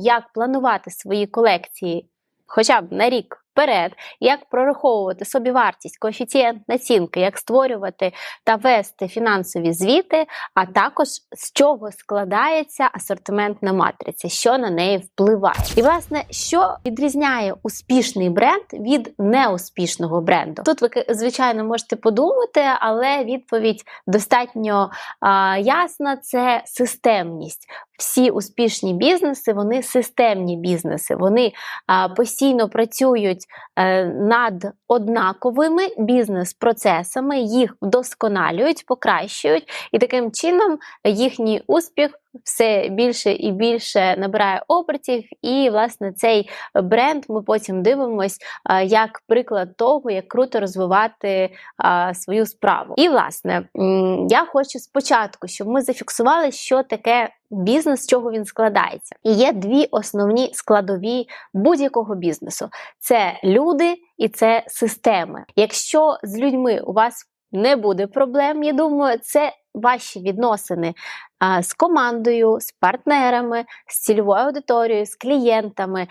як планувати свої колекції хоча б на рік вперед, як прораховувати собі вартість, коефіцієнт націнки, як створювати та вести фінансові звіти, а також з чого складається асортиментна матриця, що на неї впливає. І, власне, що відрізняє успішний бренд від неуспішного бренду? Тут ви, звичайно, можете подумати, але відповідь достатньо а, ясна: це системність. Всі успішні бізнеси, вони системні бізнеси, вони постійно працюють е, над однаковими бізнес-процесами, їх вдосконалюють, покращують, і таким чином їхній успіх все більше і більше набирає обертів. І, власне, цей бренд ми потім дивимось як приклад того, як круто розвивати свою справу. І, власне, я хочу спочатку, щоб ми зафіксували, що таке бізнес, з чого він складається. І є дві основні складові будь-якого бізнесу: це люди і це системи. Якщо з людьми у вас не буде проблем, я думаю, це ваші відносини з командою, з партнерами, з цільовою аудиторією, з клієнтами,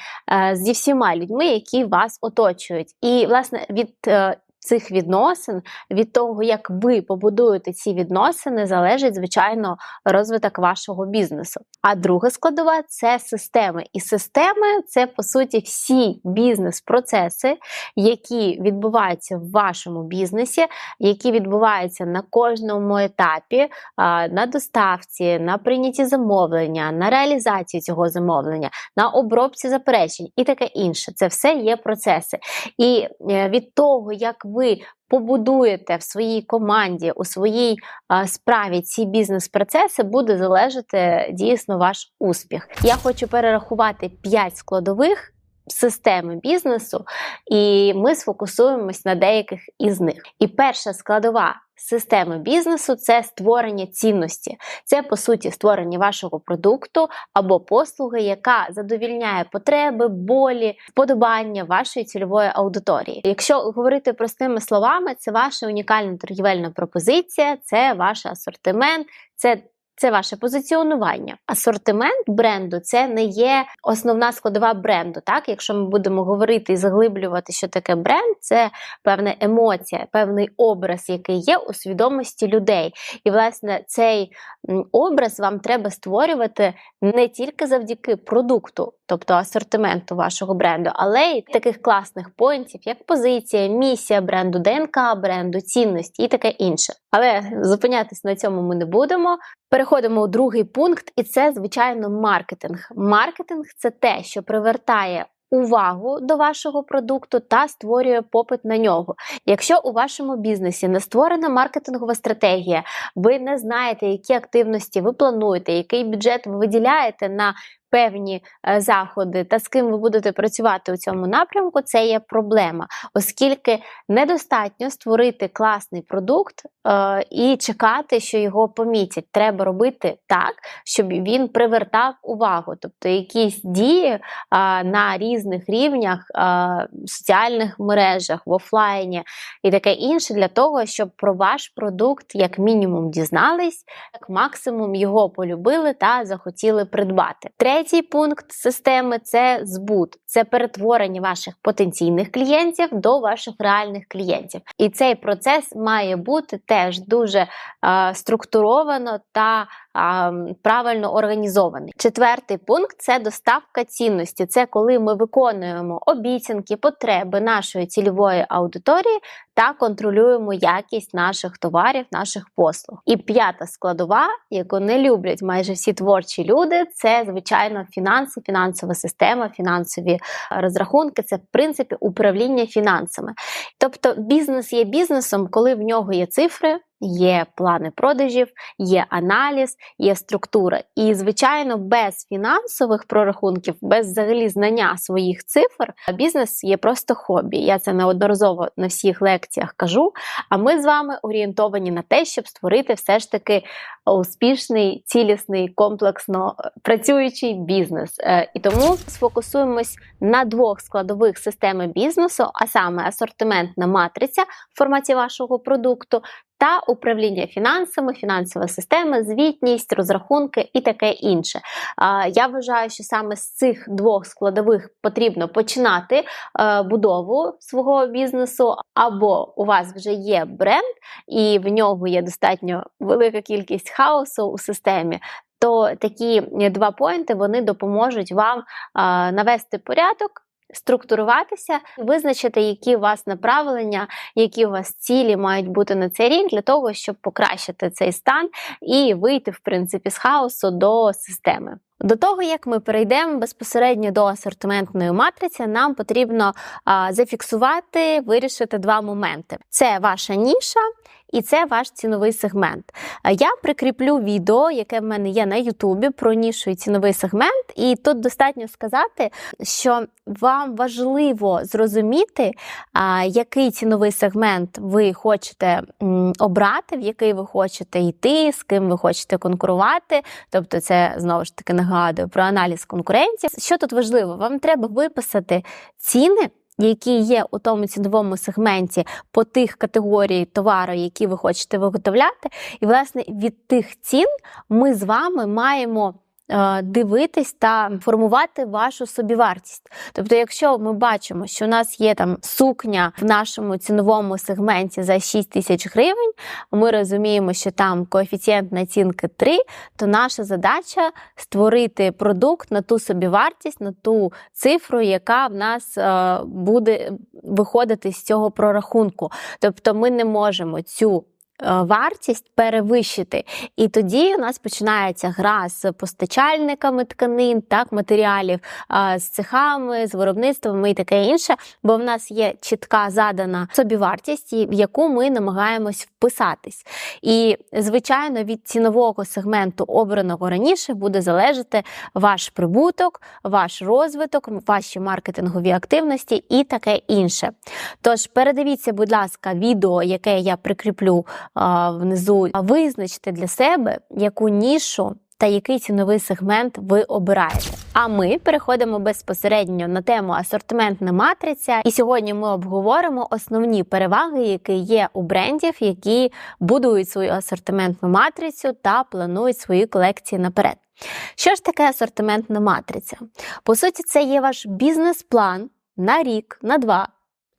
зі всіма людьми, які вас оточують. І, власне, від е, цих відносин, від того, як ви побудуєте ці відносини, залежить, звичайно, розвиток вашого бізнесу. А друга складова це системи. І системи це, по суті, всі бізнес-процеси, які відбуваються в вашому бізнесі, які відбуваються на кожному етапі, на доставці, на прийнятті замовлення, на реалізації цього замовлення, на обробці заперечень і таке інше. Це все є процеси. І е, від того, як ви побудуєте в своїй команді, у своїй а, справі ці бізнес-процеси, буде залежати дійсно ваш успіх. Я хочу перерахувати 5 складових. Системи бізнесу, і ми сфокусуємось на деяких із них. І перша складова системи бізнесу це створення цінності. Це, по суті, створення вашого продукту або послуги, яка задовільняє потреби, болі, вподобання вашої цільової аудиторії. Якщо говорити простими словами, це ваша унікальна торгівельна пропозиція, це ваш асортимент, це це ваше позиціонування. Асортимент бренду це не є основна складова бренду. Так, якщо ми будемо говорити і заглиблювати, що таке бренд, це певна емоція, певний образ, який є у свідомості людей. І, власне, цей образ вам треба створювати не тільки завдяки продукту, тобто асортименту вашого бренду, але й таких класних поінтів, як позиція, місія бренду, ДНК бренду, цінності і таке інше. Але зупинятись на цьому ми не будемо. Переходимо у другий пункт, і це, звичайно, маркетинг. Маркетинг це те, що привертає. Увагу до вашого продукту та створює попит на нього. Якщо у вашому бізнесі не створена маркетингова стратегія, ви не знаєте, які активності ви плануєте, який бюджет ви виділяєте на певні е, заходи та з ким ви будете працювати у цьому напрямку, це є проблема, оскільки недостатньо створити класний продукт е, і чекати, що його помітять. Треба робити так, щоб він привертав увагу, тобто якісь дії на різних рівнях, в соціальних мережах, в офлайні і таке інше, для того, щоб про ваш продукт, як мінімум, дізнались, як максимум його полюбили та захотіли придбати. Третій пункт системи це збут, це перетворення ваших потенційних клієнтів до ваших реальних клієнтів. І цей процес має бути теж дуже е, структуровано та а, правильно організований. Четвертий пункт це доставка цінності. Це коли ми виконуємо обіцянки, потреби нашої цільової аудиторії та контролюємо якість наших товарів, наших послуг. І п'ята складова, яку не люблять майже всі творчі люди, це звичайно фінанси, фінансова система, фінансові розрахунки. Це в принципі управління фінансами. Тобто бізнес є бізнесом, коли в нього є цифри. Є плани продажів, є аналіз, є структура. І, звичайно, без фінансових прорахунків, без взагалі знання своїх цифр, бізнес є просто хобі. Я це неодноразово на всіх лекціях кажу. А ми з вами орієнтовані на те, щоб створити все ж таки успішний, цілісний, комплексно працюючий бізнес. Е, і тому сфокусуємось на двох складових системи бізнесу, а саме асортиментна матриця в форматі вашого продукту та управління фінансами, фінансова система, звітність, розрахунки і таке інше. Я вважаю, що саме з цих двох складових потрібно починати е, будову свого бізнесу, або у вас вже є бренд, і в нього є достатньо велика кількість хаосу у системі. То такі два поінти вони допоможуть вам а, навести порядок, структуруватися, визначити, які у вас направлення, які у вас цілі мають бути на цей рік для того, щоб покращити цей стан і вийти, в принципі, з хаосу до системи. До того, як ми перейдемо безпосередньо до асортиментної матриці, нам потрібно а, зафіксувати, вирішити два моменти: це ваша ніша і це ваш ціновий сегмент. Я прикріплю відео, яке в мене є на Ютубі, про нішу і ціновий сегмент, і тут достатньо сказати, що вам важливо зрозуміти, який ціновий сегмент ви хочете обрати, в який ви хочете йти, з ким ви хочете конкурувати. Тобто, це знову ж таки нагадую про аналіз конкуренції. Що тут важливо? Вам треба виписати ціни які є у тому ціновому сегменті по тих категорії товару, які ви хочете виготовляти. І, власне, від тих цін ми з вами маємо. Е, дивитись та формувати вашу собівартість. Тобто, якщо ми бачимо, що у нас є там сукня в нашому ціновому сегменті за 6 тисяч гривень, ми розуміємо, що там коефіцієнт націнки 3, то наша задача створити продукт на ту собівартість, на ту цифру, яка в нас е, буде виходити з цього прорахунку. Тобто ми не можемо цю вартість перевищити. І тоді у нас починається гра з постачальниками тканин, так, матеріалів, з цехами, з виробництвами і таке інше, бо в нас є чітка задана собівартість, в яку ми намагаємось вписатись. І, звичайно, від цінового сегменту, обраного раніше, буде залежати ваш прибуток, ваш розвиток, ваші маркетингові активності і таке інше. Тож передивіться, будь ласка, відео, яке я прикріплю внизу, визначте для себе, яку нішу та який ціновий сегмент ви обираєте. А ми переходимо безпосередньо на тему асортиментна матриця. І сьогодні ми обговоримо основні переваги, які є у брендів, які будують свою асортиментну матрицю та планують свої колекції наперед. Що ж таке асортиментна матриця? По суті, це є ваш бізнес-план на рік, на два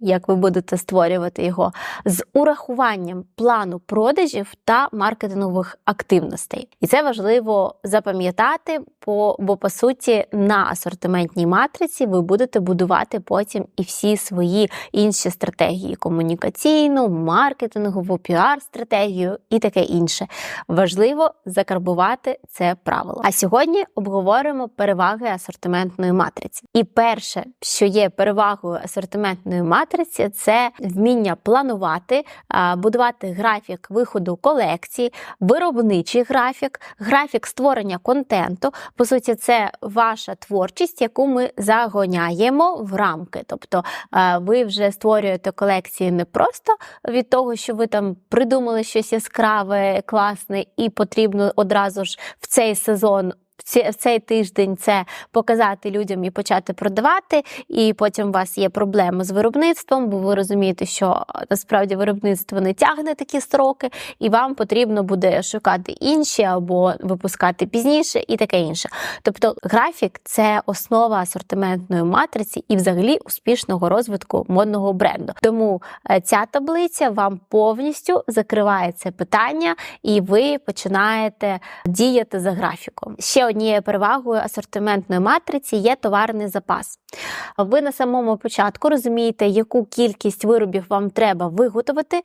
як ви будете створювати його, з урахуванням плану продажів та маркетингових активностей. І це важливо запам'ятати, бо, по суті, на асортиментній матриці ви будете будувати потім і всі свої інші стратегії: комунікаційну, маркетингову, піар-стратегію і таке інше. Важливо закарбувати це правило. А сьогодні обговоримо переваги асортиментної матриці. І перше, що є перевагою асортиментної матриці, матриці це вміння планувати, будувати графік виходу колекції, виробничий графік, графік створення контенту. По суті, це ваша творчість, яку ми загоняємо в рамки. Тобто ви вже створюєте колекції не просто від того, що ви там придумали щось яскраве, класне, і потрібно одразу ж в цей сезон в цей тиждень це показати людям і почати продавати, і потім у вас є проблеми з виробництвом, бо ви розумієте, що насправді виробництво не тягне такі строки, і вам потрібно буде шукати інші або випускати пізніше, і таке інше. Тобто графік це основа асортиментної матриці і, взагалі, успішного розвитку модного бренду. Тому е, ця таблиця вам повністю закриває це питання, і ви починаєте діяти за графіком. Ще однією перевагою асортиментної матриці є товарний запас. Ви на самому початку розумієте, яку кількість виробів вам треба виготовити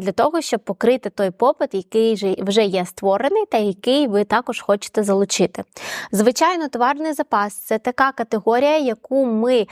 для того, щоб покрити той попит, який вже є створений, та який ви також хочете залучити. Звичайно, товарний запас це така категорія, яку ми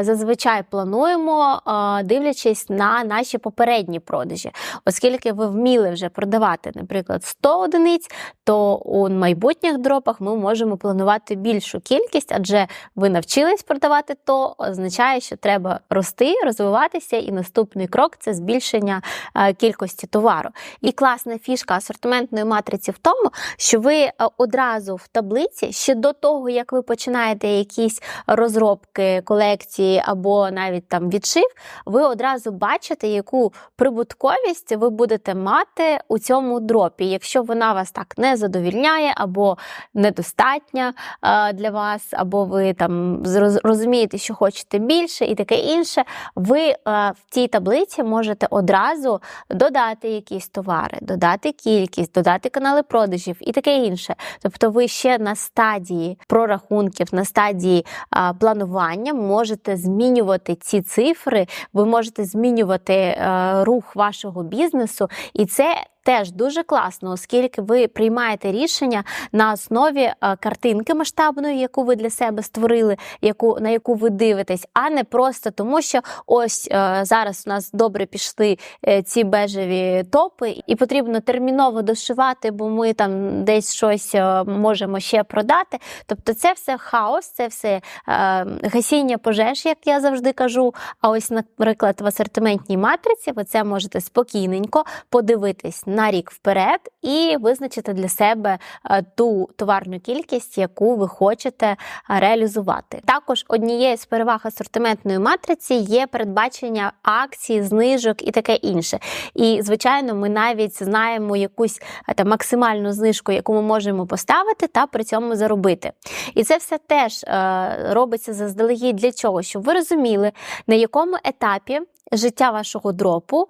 зазвичай плануємо, дивлячись на наші попередні продажі. Оскільки ви вміли вже продавати, наприклад, 100 одиниць, то у майбутніх дропах ми ми можемо планувати більшу кількість, адже ви навчились продавати, то означає, що треба рости, розвиватися, і наступний крок це збільшення е, кількості товару. І класна фішка асортиментної матриці в тому, що ви е, одразу в таблиці ще до того, як ви починаєте якісь розробки, колекції або навіть там відшив, ви одразу бачите, яку прибутковість ви будете мати у цьому дропі. Якщо вона вас так не задовільняє, або недостатня е, для вас, або ви там розумієте, що хочете більше, і таке інше, ви е, в цій таблиці можете одразу додати якісь товари, додати кількість, додати канали продажів і таке інше. Тобто, ви ще на стадії прорахунків, на стадії а, планування можете змінювати ці цифри, ви можете змінювати е, рух вашого бізнесу, і це. Теж дуже класно, оскільки ви приймаєте рішення на основі е, картинки масштабної, яку ви для себе створили, яку на яку ви дивитесь, а не просто тому, що ось е, зараз у нас добре пішли е, ці бежеві топи, і потрібно терміново дошивати, бо ми там десь щось можемо ще продати. Тобто, це все хаос, це все гасіння пожеж, як я завжди кажу. А ось, наприклад, в асортиментній матриці ви це можете спокійненько подивитись на рік вперед і визначити для себе е, ту товарну кількість, яку ви хочете е, реалізувати. Також однією з переваг асортиментної матриці є передбачення акцій, знижок і таке інше. І, звичайно, ми навіть знаємо якусь е, там максимальну знижку, яку ми можемо поставити, та при цьому заробити. І це все теж робиться заздалегідь для чого? Щоб ви розуміли, на якому етапі. Життя вашого дропу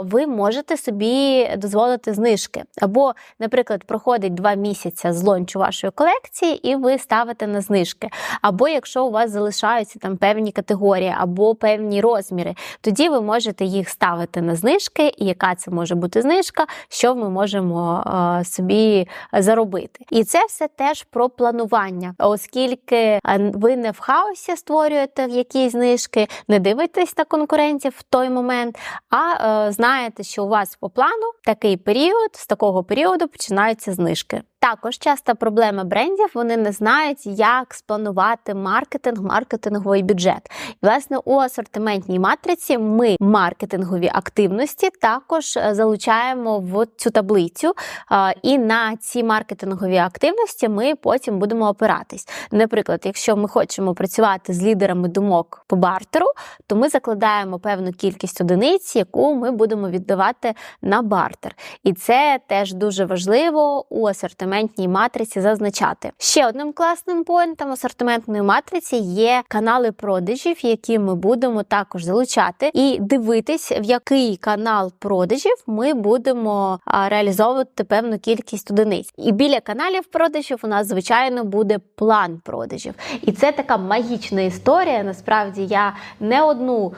ви можете собі дозволити знижки. Або, наприклад, проходить два місяці з лончу вашої колекції, і ви ставите на знижки. Або якщо у вас залишаються там певні категорії або певні розміри, тоді ви можете їх ставити на знижки, і яка це може бути знижка, що ми можемо собі заробити. І це все теж про планування, оскільки ви не в хаосі створюєте якісь знижки, не дивитесь на конкурентів в той момент, а е, знаєте, що у вас по плану такий період, з такого періоду починаються знижки. Також часта проблема брендів, вони не знають, як спланувати маркетинг, маркетинговий бюджет. І, власне, у асортиментній матриці ми маркетингові активності також е, залучаємо в цю таблицю, і на ці маркетингові активності ми потім будемо опиратись. Наприклад, якщо ми хочемо працювати з лідерами думок по бартеру, то ми закладаємо певну кількість одиниць, яку ми будемо віддавати на бартер. І це теж дуже важливо у асортиментній матриці зазначати. Ще одним класним поінтом асортиментної матриці є канали продажів, які ми будемо також залучати, і дивитись, в який канал продажів ми будемо реалізовувати певну кількість одиниць. І біля каналів продажів у нас, звичайно, буде план продажів. І це така магічна історія. Насправді я не одну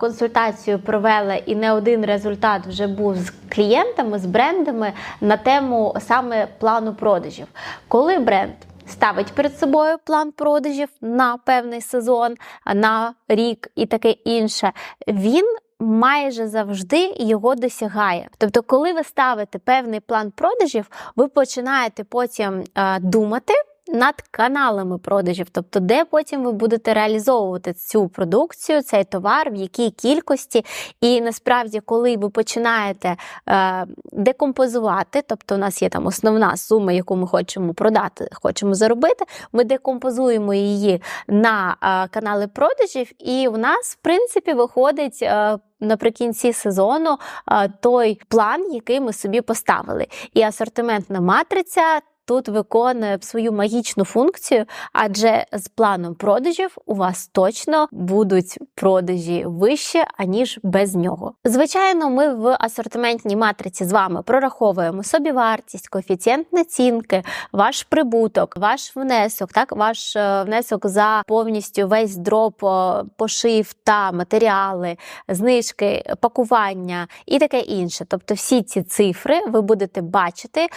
консультацію провела і не один результат вже був з клієнтами, з брендами на тему саме плану продажів. Коли бренд ставить перед собою план продажів на певний сезон, на рік і таке інше, він майже завжди його досягає. Тобто, коли ви ставите певний план продажів, ви починаєте потім е, думати. Над каналами продажів, тобто, де потім ви будете реалізовувати цю продукцію, цей товар, в якій кількості. І насправді, коли ви починаєте е, декомпозувати, тобто у нас є там основна сума, яку ми хочемо продати, хочемо заробити, ми декомпозуємо її на е, канали продажів, і у нас, в принципі, виходить. Е, Наприкінці сезону е, той план, який ми собі поставили, і асортиментна матриця тут виконує свою магічну функцію, адже з планом продажів у вас точно будуть продажі вище, аніж без нього. Звичайно, ми в асортиментній матриці з вами прораховуємо собівартість, коефіцієнт націнки, ваш прибуток, ваш внесок, так, ваш е, внесок за повністю весь дроп, е, пошив та матеріали, знижки, пакування і таке інше. Тобто всі ці цифри ви будете бачити, е,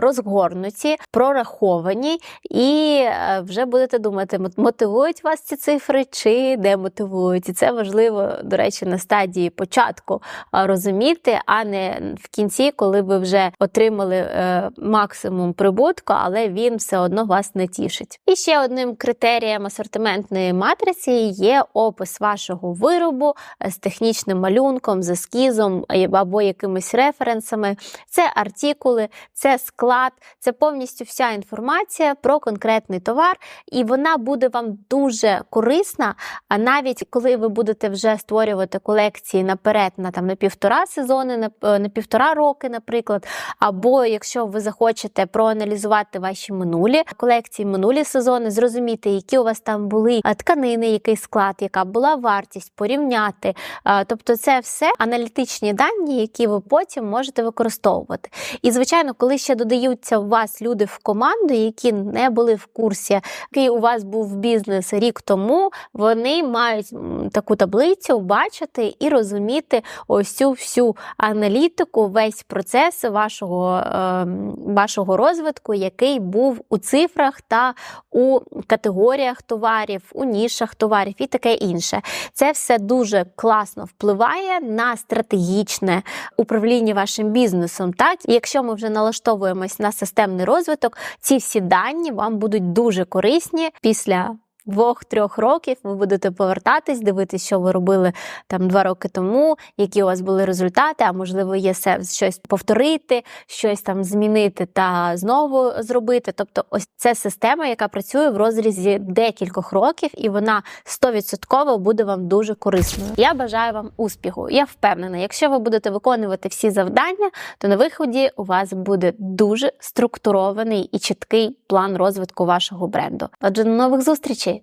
розгорнуті році, прораховані, і е, вже будете думати, мотивують вас ці цифри чи демотивують. І це важливо, до речі, на стадії початку розуміти, а не в кінці, коли ви вже отримали е, максимум прибутку, але він все одно вас не тішить. І ще одним критерієм асортиментної матриці є опис вашого виробу е, з технічним малюнком, з ескізом е, або якимись референсами. Це артикули, це склад, це повністю вся інформація про конкретний товар, і вона буде вам дуже корисна. А навіть коли ви будете вже створювати колекції наперед на там на півтора сезони, на, е, на півтора роки, наприклад, або якщо ви захочете проаналізувати ваші минулі колекції, минулі сезони, зрозуміти, які у вас там були е, тканини, який склад, яка була вартість, порівняти. Е, Тобто, це все аналітичні дані, які ви потім можете використовувати. І звичайно, коли ще додаються у вас люди в команду, які не були в курсі, який у вас був бізнес рік тому, вони мають таку таблицю бачити і розуміти ось цю всю аналітику, весь процес вашого, е, вашого розвитку, який був у цифрах та у категоріях товарів, у нішах товарів і таке інше. Це все дуже класно впливає на стратегічне управління вашим бізнесом. Так, якщо ми вже налаштовуємось на системний розвиток, ці всі дані вам будуть дуже корисні після. Двох-трьох років ви будете повертатись, дивитись, що ви робили там два роки тому, які у вас були результати, а можливо, є се- щось повторити, щось там змінити та знову зробити. Тобто, ось це система, яка працює в розрізі декількох років, і вона 100% буде вам дуже корисною. Я бажаю вам успіху. Я впевнена, якщо ви будете виконувати всі завдання, то на виході у вас буде дуже структурований і чіткий план розвитку вашого бренду. Отже, до нових зустрічей!